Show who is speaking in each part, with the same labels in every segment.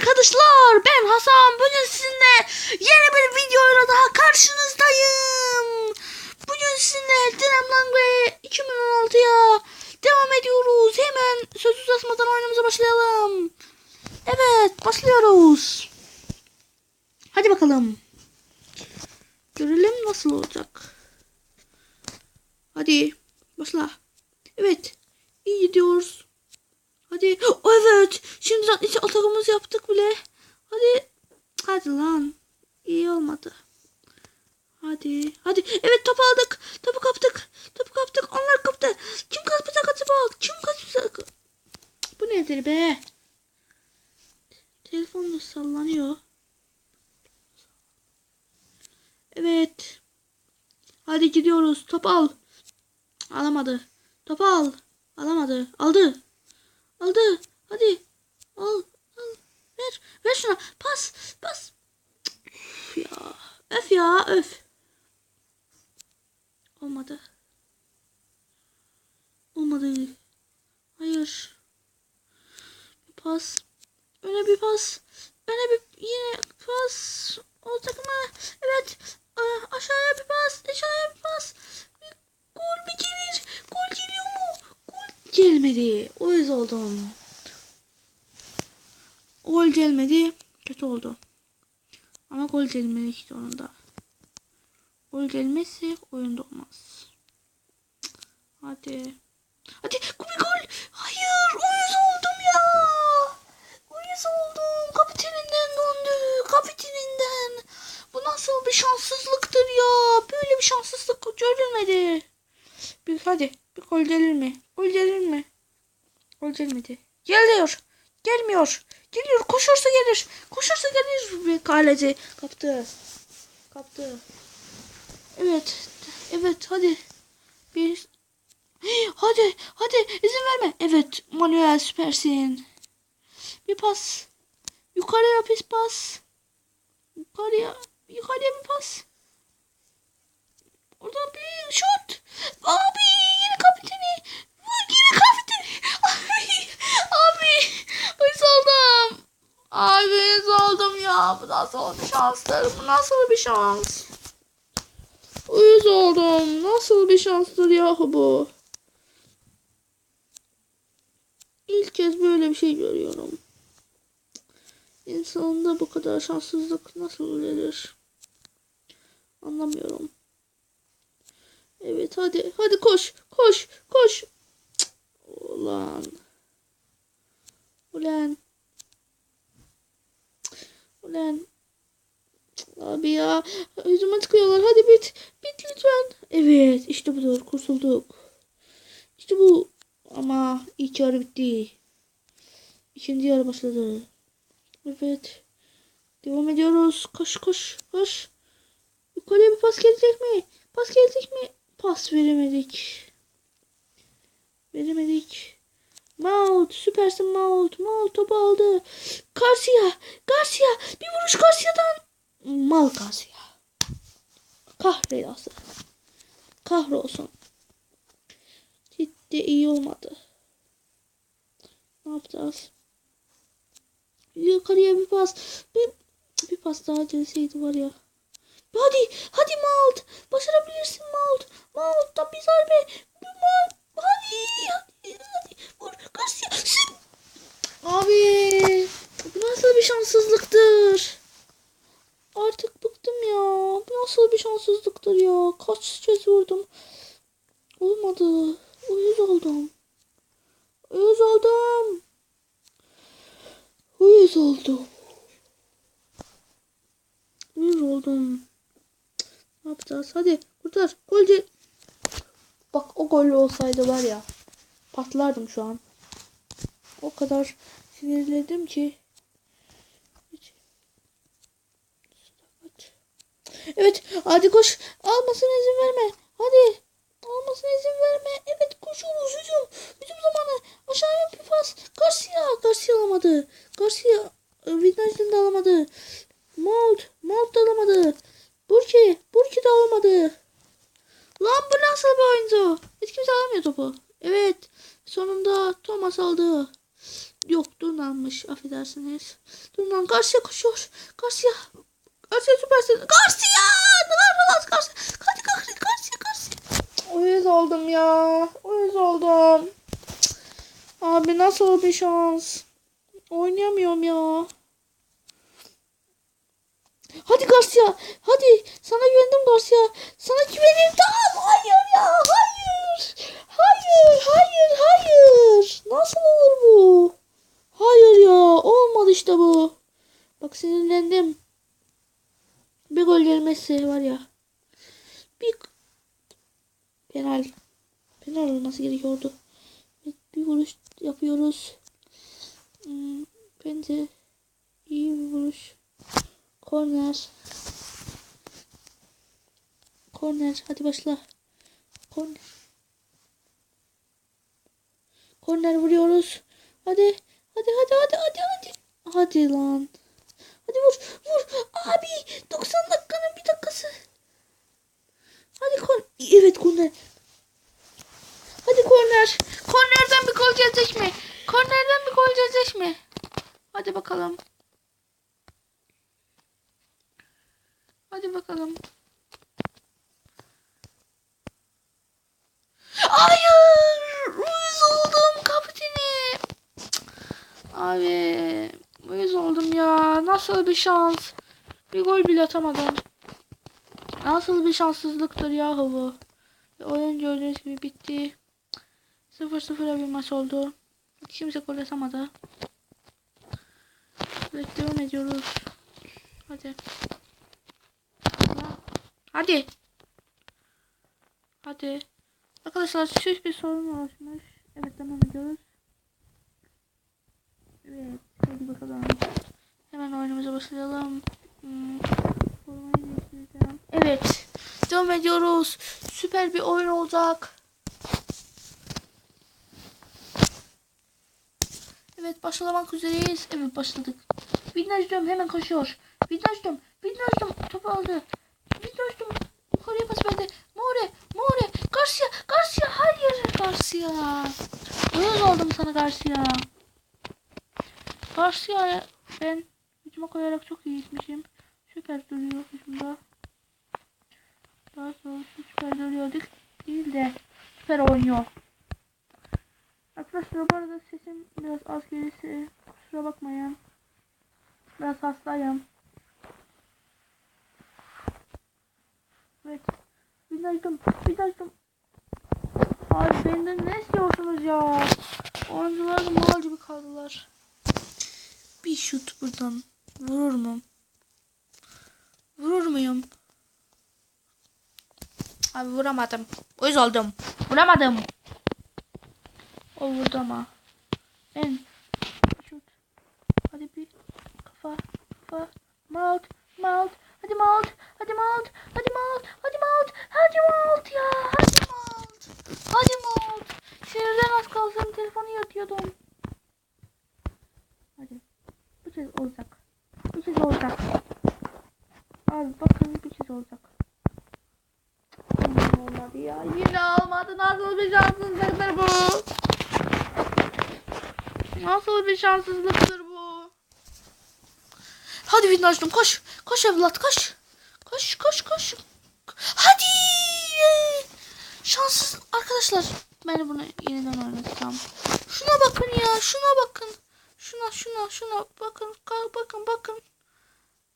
Speaker 1: arkadaşlar ben Hasan bugün sizinle yeni bir videoyla daha karşınızdayım. Bugün sizinle Dinem Langre 2016'ya devam ediyoruz. Hemen söz uzatmadan oyunumuza başlayalım. Evet başlıyoruz. Hadi bakalım. Görelim nasıl olacak. Hadi başla. Evet iyi gidiyoruz. Hadi. Evet. Şimdiden iki atakımızı yaptık bile. Hadi. Hadi lan. İyi olmadı. Hadi. Hadi. Evet topu aldık. Topu kaptık. Topu kaptık. Onlar kaptı. Kim kapacak acaba? Kim kapacak? Bu nedir be? Telefon da sallanıyor. Evet. Hadi gidiyoruz. Top al. Alamadı. Top al. Alamadı. Aldı. Aldı. Hadi. Al. Al. Ver. Ver şuna. Pas. Pas. Üf ya. Öf ya. Öf. Olmadı. Olmadı. Hayır. Bir pas. Öne bir pas. Öne bir yine pas. Olacak mı? Evet. Aa, aşağıya bir pas. Aşağıya bir pas. Gol bir gelir. Gol geliyor mu? Gol gelmedi. O yüz oldum. Gol gelmedi. Kötü oldu. Ama gol gelmedik sonunda. Gol gelmezse oyunda olmaz. Hadi. Hadi bir gol. Hayır uyuz oldum ya. Uyuz oldum. Kapiteninden döndü. Kapiteninden. Bu nasıl bir şanssızlıktır ya. Böyle bir şanssızlık görülmedi. Bir, hadi bir gol gelir mi? Gol gelir mi? Gol gelmedi. Geliyor. Gelmiyor. Geliyor. Koşursa gelir. Koşursa gelir. Ve kaleci kaptı. Kaptı. Evet. Evet hadi. Bir. Hadi. Hadi. izin verme. Evet. Manuel süpersin. Bir pas. Yukarıya bir pas. Yukarıya. Yukarıya bir pas. Oradan bir şut. Abi yine kapiteni. Abi. Uyuz oldum. Abi uyuz oldum ya. Bu nasıl bir şanstır? Bu nasıl bir şans? Uyuz oldum. Nasıl bir şanstır yahu bu? İlk kez böyle bir şey görüyorum. İnsanda bu kadar şanssızlık nasıl gelir? Anlamıyorum. Evet hadi. Hadi koş. Koş. Koş. Cık, Ulan. Ulan. Ulan. Abi ya. Yüzüme tıkıyorlar. Hadi bit. Bit lütfen. Evet. işte budur. Kurtulduk. İşte bu. Ama ilk yarı bitti. İkinci yarı başladı. Evet. Devam ediyoruz. Koş koş koş. Yukarıya bir pas gelecek mi? Pas gelecek mi? Pas veremedik. Veremedik. Maut süpersin Maut. Maut topu aldı. Garcia. Garcia. Bir vuruş Garcia'dan. Mal Garcia. Kahrolası. Kahrolsun. Ciddi iyi olmadı. Ne yapacağız? Yukarıya bir pas. Bir, bir pas daha gelseydi var ya. Hadi, hadi Malt. Başarabilirsin Malt. Malt'ta bir zarbe. Hadi, hadi, hadi. Abi, bu nasıl bir şanssızlıktır? Artık bıktım ya. Bu nasıl bir şanssızlıktır ya? Kaç kez vurdum. Olmadı. Uyuz oldum. Uyuz oldum. Uyuz oldum. Uyuz oldum. Ne yapacağız? Hadi kurtar. Golcü. Bak o gol olsaydı var ya. Patlardım şu an. O kadar sinirledim ki. Evet hadi koş. Almasına izin verme. Hadi. Almasına izin verme. Evet koşuyoruz. Hücum. Hücum zamanı. Aşağıya bir pas. Garcia. Garcia alamadı. Garcia. Vidaj'dan da alamadı. Malt. Malt da alamadı. Burki. Burki de alamadı. Lan bu nasıl bir oyuncu? Hiç kimse alamıyor topu. Evet. Sonunda Thomas aldı. Yok Dunan'mış affedersiniz. Dunan Garcia koşuyor. Garcia. Garcia süpersin. Garcia! Neler var Garcia? Hadi Garcia Garcia Garcia. Uyuz oldum ya. Uyuz oldum. Abi nasıl bir şans? Oynayamıyorum ya. Hadi Garcia. Hadi. Sana güvendim Garcia. Sana güvendim. Tamam. Hayır ya. Hayır. Hayır. Hayır. Hayır. Nasıl olur bu? Hayır ya. Olmadı işte bu. Bak sinirlendim. Bir gol gelmezse var ya. Bir penal. Penal olması gerekiyordu. Bir vuruş yapıyoruz. Hmm, bence iyi bir vuruş. Korner. Korner. Hadi başla. Korner. Korner vuruyoruz. Hadi. Hadi hadi hadi hadi hadi. Hadi lan. Hadi vur. Vur. Abi 90 dakikanın bir dakikası. Hadi kon. Evet korner. Hadi korner. Kornerden bir gol gelecek mi? Kornerden bir gol gelecek mi? Hadi bakalım. Hadi bakalım. Hayır! Uyuz oldum kapiteni. Abi uyuz oldum ya. Nasıl bir şans? Bir gol bile atamadım. Nasıl bir şanssızlıktır yahu bu. Oyun gördüğünüz gibi bitti. 0-0'a bir maç oldu. Kimse gol atamadı. Evet devam ediyoruz. Hadi. Hadi. Hadi. Arkadaşlar şu bir sorun oluşmuş. Evet devam ediyoruz. Evet. Hadi bakalım. Başlayalım. Hmm. Evet. Devam ediyoruz. Süper bir oyun olacak. Evet başlamak üzereyiz. Evet başladık. Vignajdım hemen koşuyor. Vignajdım. Vignajdım topu aldı. Vignajdım yukarıya pas verdi. More. More. Garcia. Garcia. Hayır. Garcia. Uyuz oldum sana Garcia. Garcia ben hücuma koyarak çok iyi gitmişim. Süper duruyor hücumda. Daha sonra süper duruyor değil- de süper oynuyor. Arkadaşlar bu arada sesim biraz az gelirse kusura bakmayın. Biraz hastayım. Evet. Bir açtım. Abi benden ne istiyorsunuz ya? Oyuncular mal gibi kaldılar. Bir şut buradan. Vurur mu? Vurur muyum? Abi vuramadım. Uyuz oldum. Vuramadım. O vurdu ama. En. Şut. Hadi bir kafa. Kafa. Mount. Mount. Hadi Mount. Hadi Mount. Hadi Mount. Hadi Mount. Hadi Mount ya. Hadi Mount. Hadi Mount. Sinirden az kalsın telefonu yatıyordum. Hadi. Bu olacak. Bu kez olacak. Abi bakın bir kez olacak. Olmadı ya. Yine olmadı. Nasıl bir şanssızlıktır bu? Nasıl bir şanssızlıktır bu? Hadi Vidnacığım koş. Koş evlat koş. Koş koş koş. Hadi. Şanssız arkadaşlar. Ben bunu yeniden oynatacağım. Şuna bakın ya. Şuna bakın. Şuna şuna şuna bakın. Bakın bakın.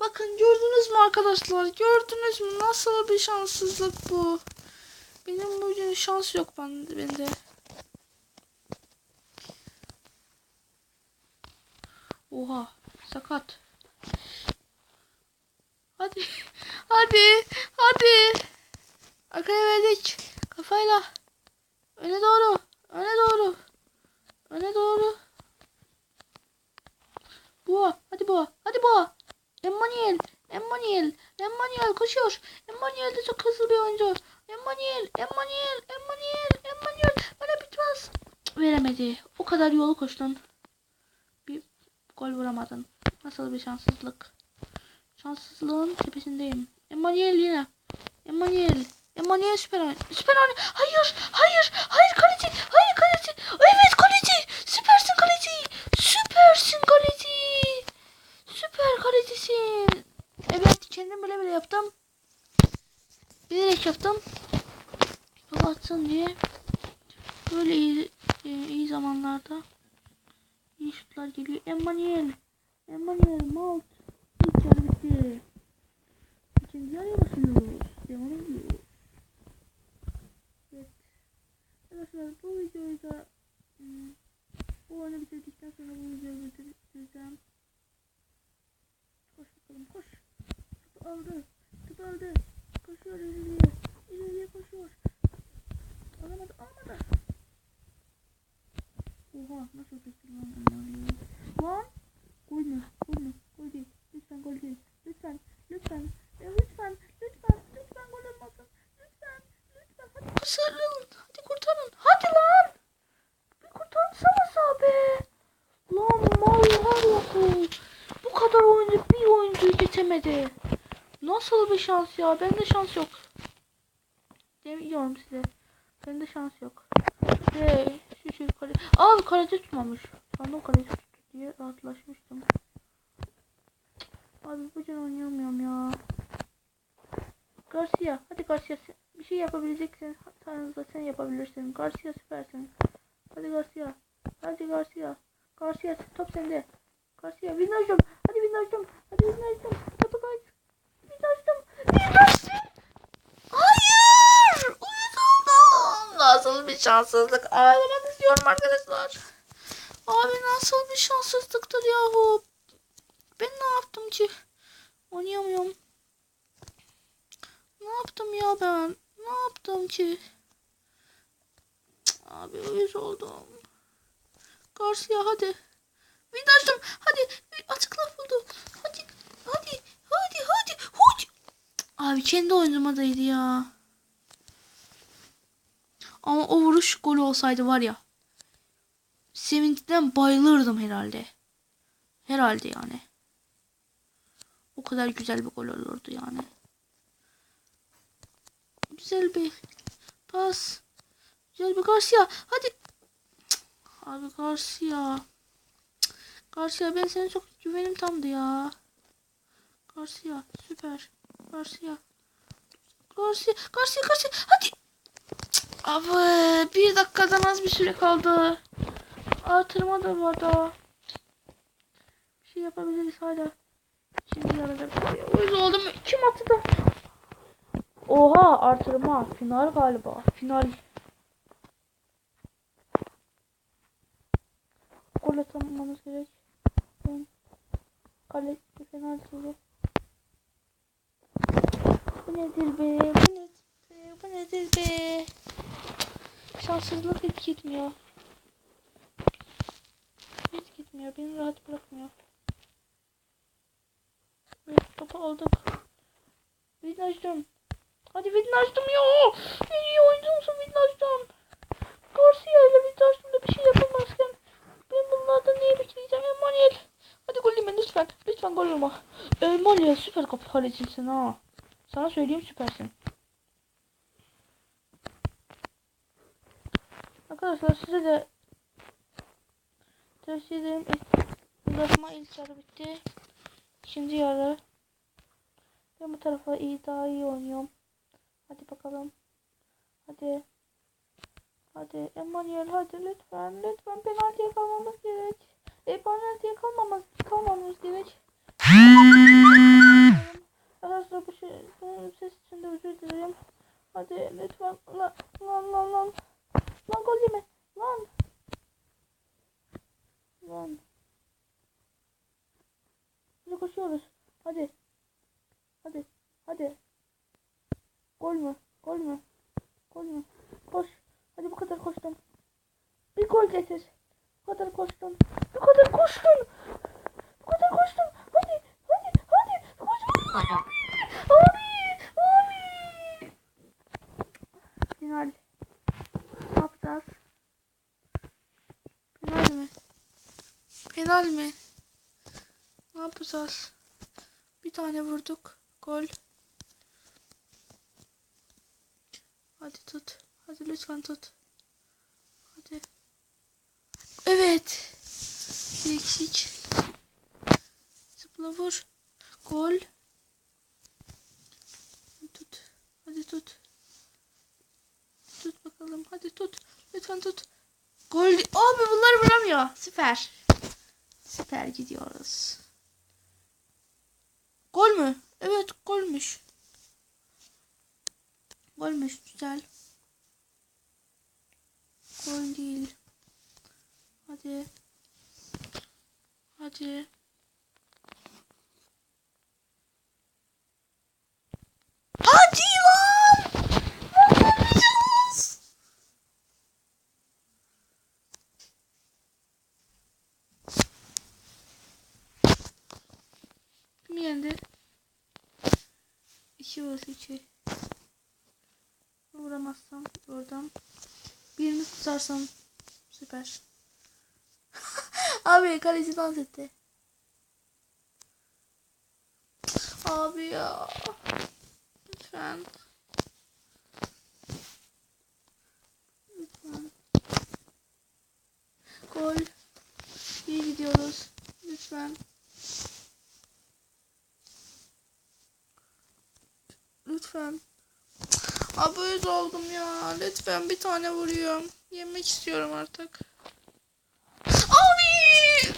Speaker 1: Bakın gördünüz mü arkadaşlar? Gördünüz mü? Nasıl bir şanssızlık bu? Benim bugün şans yok ben, bende. Oha sakat. Hadi. Hadi. Hadi. Arkaya verdik. Kafayla. Öne doğru. koşuyor. Emmanuel de çok hızlı bir oyuncu. Emmanuel, Emmanuel, Emmanuel, Emmanuel. Bana bitmez. Veremedi. O kadar yolu koştun. Bir gol vuramadın. Nasıl bir şanssızlık. Şanssızlığın tepesindeyim. Emmanuel yine. Emmanuel. Emmanuel süper oyun. Süper oyun. Hayır, hayır, hayır kaleci. Hayır kaleci. Evet kaleci. Süpersin kaleci. Süpersin kaleci. Süper kalecisin. Bilerek yaptım. Gol atsın diye. Böyle iyi, e, iyi zamanlarda iyi şutlar geliyor. Emmanuel. Emmanuel Mount. İlk yarı bitti. İkinci yarıya başlıyoruz. Devam ediyoruz. Evet. Arkadaşlar bu videoyu da hmm, bu oyunu bitirdikten sonra bu videoyu bitireceğim. Koş bakalım koş. Topu aldı. Topu aldı. Koşuyor ileriye. İleriye koşuyor. Alamadı alamadı. Oha nasıl sekti lan Emmanuel. Lan. Gol mü? Gol mü? Gol değil. Lütfen gol değil. Lütfen. Lütfen. Ya lütfen. Lütfen. Lütfen gol olmasın. Lütfen. Lütfen. Hadi kurtarın. Hadi kurtarın. Hadi lan. Bir kurtarsanıza be. Lan mal var ya bu. Bu kadar oyuncu bir oyuncuyu geçemedi. Bir şans ya? Bende şans yok. Demiyorum size. Bende şans yok. Ve şu şu kale... Abi kaleci tutmamış. Sandım kaleci tuttu diye rahatlaşmıştım. Abi bugün oynayamıyorum ya. Garcia. Hadi Garcia. Bir şey yapabileceksin. Da sen yapabilirsin. Garcia süpersin. Hadi Garcia. Hadi Garcia. Garcia top sende. Garcia Vinajım. Hadi Vinajım. Hadi Vinajım. Topu kaç. Vinajım. Vinajım. Hayır. Uyuz oldum. Nasıl bir şanssızlık. Ağlamak istiyorum arkadaşlar. Abi nasıl bir şanssızlıktır yahu. Ben ne yaptım ki? Oynayamıyorum. Ne yaptım ya ben? Ne yaptım ki? Abi uyuz oldum. Garcia hadi. Vinajım hadi. Açık laf buldu. Hadi. Hadi. Hadi. Hadi. Hadi. Abi kendi oyunuma değdi ya. Ama o vuruş golü olsaydı var ya. Sevinçten bayılırdım herhalde. Herhalde yani. O kadar güzel bir gol olurdu yani. Güzel bir pas. Güzel bir Garcia. Hadi. Abi Garcia. Garcia ben sana çok güvenim tamdı ya. Garcia süper. Garcia. Garcia. Garcia Garcia. Hadi. Abi bir dakikadan az bir süre kaldı. Artırma da var daha. Bir şey yapabiliriz hala. Şimdi yarıda uyuz oldum. Kim attı da? Oha artırma. Final galiba. Final. Gol atamamız gerek. Ben kale penaltıydı. Bu nedir be? Bu nedir be? Bu nedir be? Şanssızlık hiç gitmiyor. Hiç gitmiyor. Beni rahat bırakmıyor. Evet topu aldık. Vidnaştım. Hadi Vidnaştım ya. En iyi oyuncumsun Vidnaştım. Garcia ile Vidnaştım'da bir şey yapamazken ben bunlardan neyi bekleyeceğim Emanuel. Hadi gol yeme lütfen. Lütfen gol olma. Emanuel süper kapı kalecisin ha. Sana söyleyeyim süpersin. Arkadaşlar size de tavsiye ederim. Uzatma ilk yarı bitti. İkinci yarı. Ben bu tarafa iyi daha iyi oynuyorum. Hadi bakalım. Hadi. Hadi Emanuel hadi lütfen. Lütfen penaltıya kalmamız gerek. E penaltıya kalmamız, kalmamız gerek. Arkadaşlar bu şey, bu ses için de özür dilerim. Hadi lütfen. Lan lan lan lan. Lan gol yeme. Lan. Lan. Hadi koşuyoruz. Hadi. Hadi. Hadi. Gol mü? Gol mü? Gol mü? Koş. Hadi bu kadar koştun. Bir gol getir. Bu kadar koştun. Bu kadar koştun. Bu kadar koştun. Hadi. Hadi. Hadi. Koş. Abi. Abi. Final. Ne yapacağız? Final mi? Final mi? Ne yapacağız? Bir tane vurduk. Gol. Hadi tut. Hadi lütfen tut. Hadi. Evet. Eksik. Zıpla vur. Gol. Tut. Hadi tut. Tut bakalım. Hadi tut. Lütfen tut. Gol. Abi bunlar vuramıyor. Süper. Süper gidiyoruz. Gol mü? Evet golmüş. Golmüş güzel. Gol değil. Hadi. Hadi. Hadi 2 vs 2. Vuramazsam oradan. Birini tutarsam süper. Abi kaleci dans etti. Abi ya. Lütfen. Lütfen. Gol. İyi gidiyoruz. Lütfen. Lütfen. Uyuz oldum ya. Lütfen bir tane vuruyorum. Yemek istiyorum artık. Abi!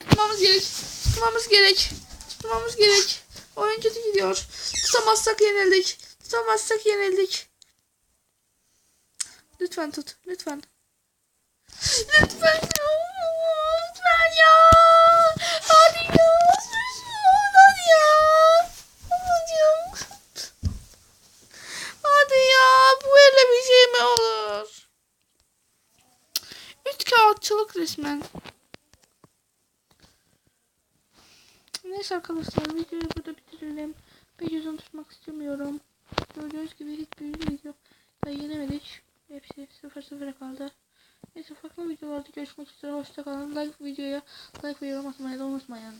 Speaker 1: Tutmamız gerek. Tutmamız gerek. Tutmamız gerek. Oyun kötü gidiyor. Tutamazsak yenildik. Tutamazsak yenildik. Lütfen tut. Lütfen. Lütfen ya. Hadi ya. Hadi ya. Hadi ya. Hadi ya. Bu öyle bir şey mi olur? Üç kağıtçılık resmen. Neyse arkadaşlar videoyu burada bitirelim. Bir yüzünü tutmak istemiyorum. Gördüğünüz gibi hiçbir video da yenemedik. Hepsi sıfır sıfıra kaldı. Neyse farklı videolarda görüşmek üzere. Hoşçakalın. Like videoya like ve yorum atmayı da unutmayın.